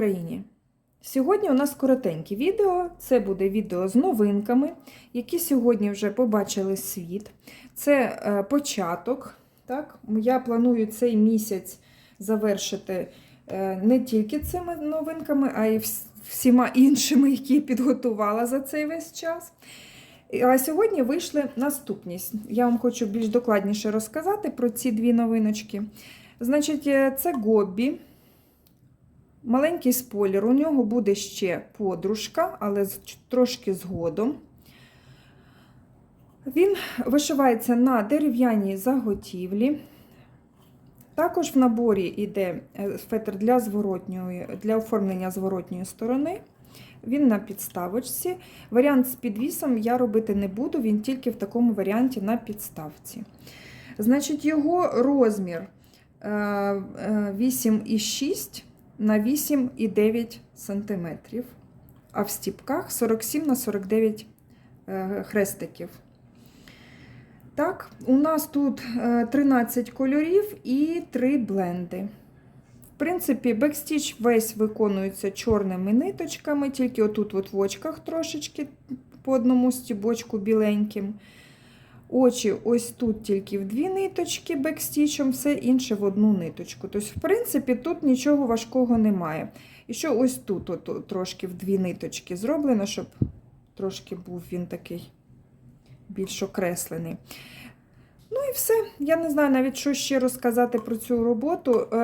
Україні! Сьогодні у нас коротеньке відео. Це буде відео з новинками, які сьогодні вже побачили світ. Це е, початок. Так? Я планую цей місяць завершити е, не тільки цими новинками, а й всіма іншими, які підготувала за цей весь час. А сьогодні вийшли наступні. Я вам хочу більш докладніше розказати про ці дві новиночки. Значить, е, це Гоббі. Маленький спойлер, у нього буде ще подружка, але трошки згодом. Він вишивається на дерев'яній заготівлі. Також в наборі йде е, фетр для, зворотньої, для оформлення зворотньої сторони. Він на підставочці. Варіант з підвісом я робити не буду, він тільки в такому варіанті на підставці. Значить, його розмір е, е, 8,6 на 8,9 см, а в стіпках 47 на 49 е, хрестиків. Так, у нас тут е, 13 кольорів і 3 бленди. В принципі, бекстіч весь виконується чорними ниточками, тільки отут от в очках трошечки по одному стібочку біленьким. Очі ось тут тільки в дві ниточки бекстічем, все інше в одну ниточку. Тобто, в принципі, тут нічого важкого немає. І що ось тут от, трошки в дві ниточки зроблено, щоб трошки був він такий більш окреслений. Ну і все. Я не знаю навіть, що ще розказати про цю роботу. Е,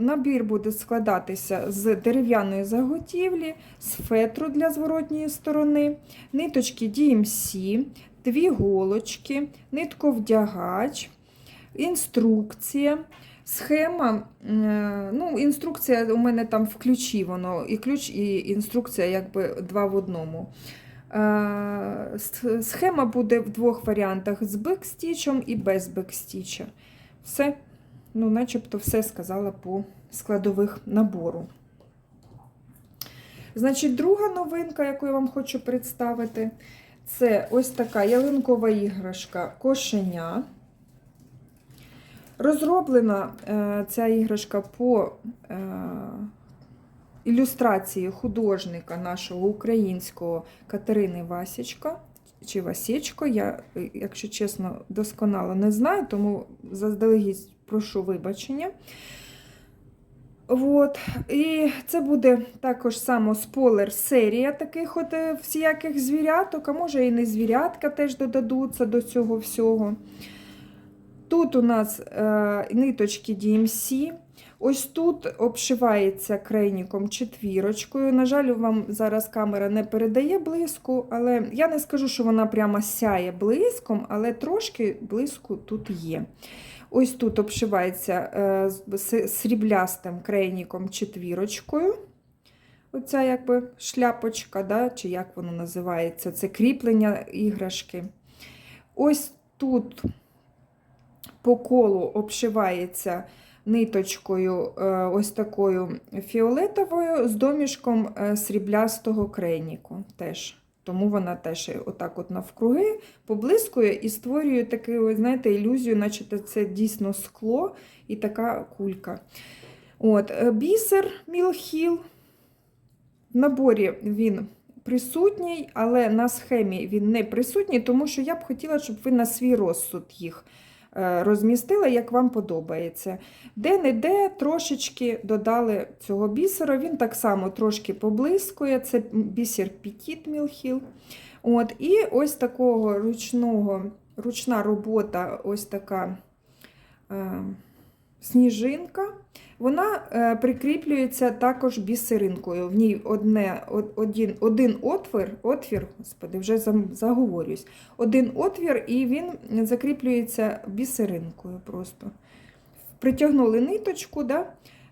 Набір буде складатися з дерев'яної заготівлі, з фетру для зворотньої сторони, ниточки DMC, дві голочки, нитковдягач, інструкція. Схема, е, ну, інструкція у мене там в ключі, воно і ключ, і інструкція якби два в одному. Е, Схема буде в двох варіантах: з бекстічем і без бекстіча. Все, ну, начебто, все сказала по складових набору. Значить, друга новинка, яку я вам хочу представити, це ось така ялинкова іграшка кошеня. Розроблена е, ця іграшка по е, ілюстрації художника нашого українського Катерини Васічка. Чи Васічко, я, е, якщо чесно, досконало не знаю, тому заздалегідь прошу вибачення. От. І це буде також само спойлер серія таких от е, всіяких звіряток, а може і не звірятка теж додадуться до цього всього. Тут у нас е, ниточки DMC. Ось тут обшивається крейніком четвірочкою. На жаль, вам зараз камера не передає блиску, але я не скажу, що вона прямо сяє блиском, але трошки блиску тут є. Ось тут обшивається е, сріблястим крейніком четвірочкою. Оця якби шляпочка, да, чи як воно називається, це кріплення іграшки. Ось тут по колу обшивається ниточкою е, ось такою фіолетовою з домішком е, сріблястого крейніку. Теж. Тому вона теж отак от навкруги поблискує і створює таку, знаєте, ілюзію, наче це дійсно скло і така кулька. От, е, Бісер Мілхіл. В наборі він присутній, але на схемі він не присутній, тому що я б хотіла, щоб ви на свій розсуд їх е, розмістили, як вам подобається. Де-не-де трошечки додали цього бісера, він так само трошки поблискує. Це бісер Пітіт Мілхіл. От, і ось такого ручного, ручна робота, ось така е, сніжинка. Вона е, прикріплюється також бісеринкою. В ній одне, од- один, один отвір, отвір, господи, вже заговорюсь, один отвір, і він закріплюється бісеринкою просто. Притягнули ниточку, да?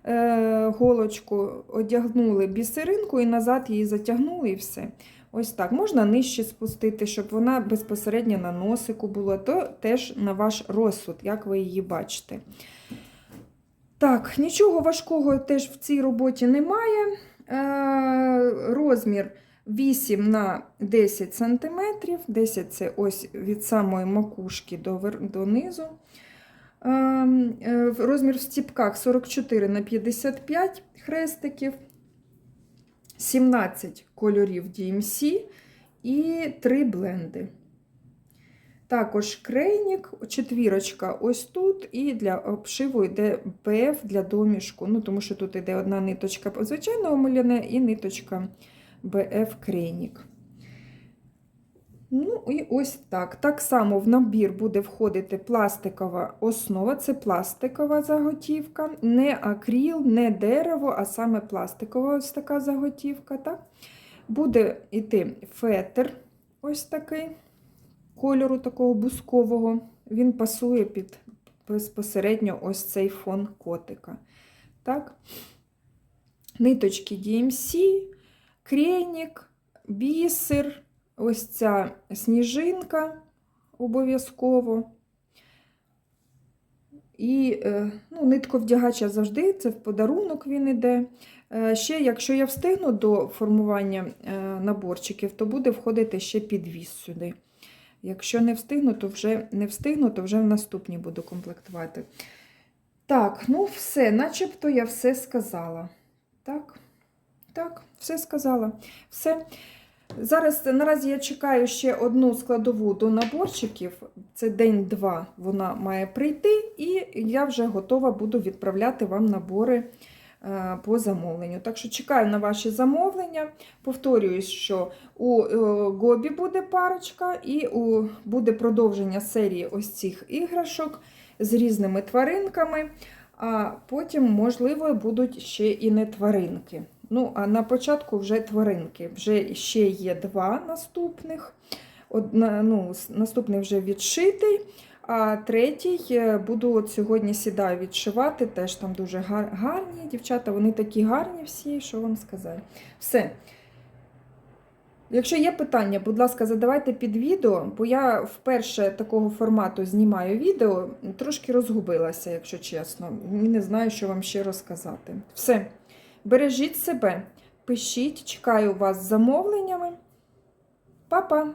е, голочку, одягнули бісеринку і назад її затягнули і все. Ось так. Можна нижче спустити, щоб вона безпосередньо на носику була, то теж на ваш розсуд, як ви її бачите. Так, нічого важкого теж в цій роботі немає. Е, розмір 8 на 10 см. 10 це ось від самої макушки до, вер- до низу. Ем, е, Розмір в стіпках 44 на 55 хрестиків. 17 кольорів DMC і 3 бленди. Також крейнік, четвірочка ось тут, і для обшиву йде ПФ для домішку. Ну, тому що тут йде одна ниточка звичайного муляне і ниточка БФ крейнік. Ну, і ось так. Так само в набір буде входити пластикова основа, це пластикова заготівка, не акріл, не дерево, а саме пластикова ось така заготівка. Так? Буде йти фетр ось такий кольору такого бускового. Він пасує під безпосередньо ось цей фон котика. Так? Ниточки DMC, крейнік, бісер, ось ця сніжинка обов'язково. І е, ну, нитковдягача завжди, це в подарунок він іде. Е, Ще, якщо я встигну до формування е, наборчиків, то буде входити ще підвіз сюди. Якщо не встигну, то вже не встигну, то вже в наступній буду комплектувати. Так, ну все, начебто я все сказала. Так, так, все сказала. Все. Зараз наразі я чекаю ще одну складову до наборчиків. Це день-два вона має прийти, і я вже готова буду відправляти вам набори по замовленню. Так що чекаю на ваші замовлення. Повторююсь, що у е, Гобі буде парочка, і у, буде продовження серії ось цих іграшок з різними тваринками. А потім, можливо, будуть ще і не тваринки. Ну, а на початку вже тваринки. Вже ще є два наступних. Одна, ну, наступний вже відшитий, а третій е, буду от сьогодні сідаю відшивати. Теж там дуже гар- гарні дівчата, вони такі гарні всі, що вам сказати. Все. Якщо є питання, будь ласка, задавайте під відео, бо я вперше такого формату знімаю відео, трошки розгубилася, якщо чесно. І Не знаю, що вам ще розказати. Все. Бережіть себе, пишіть, чекаю вас з замовленнями. Па-па!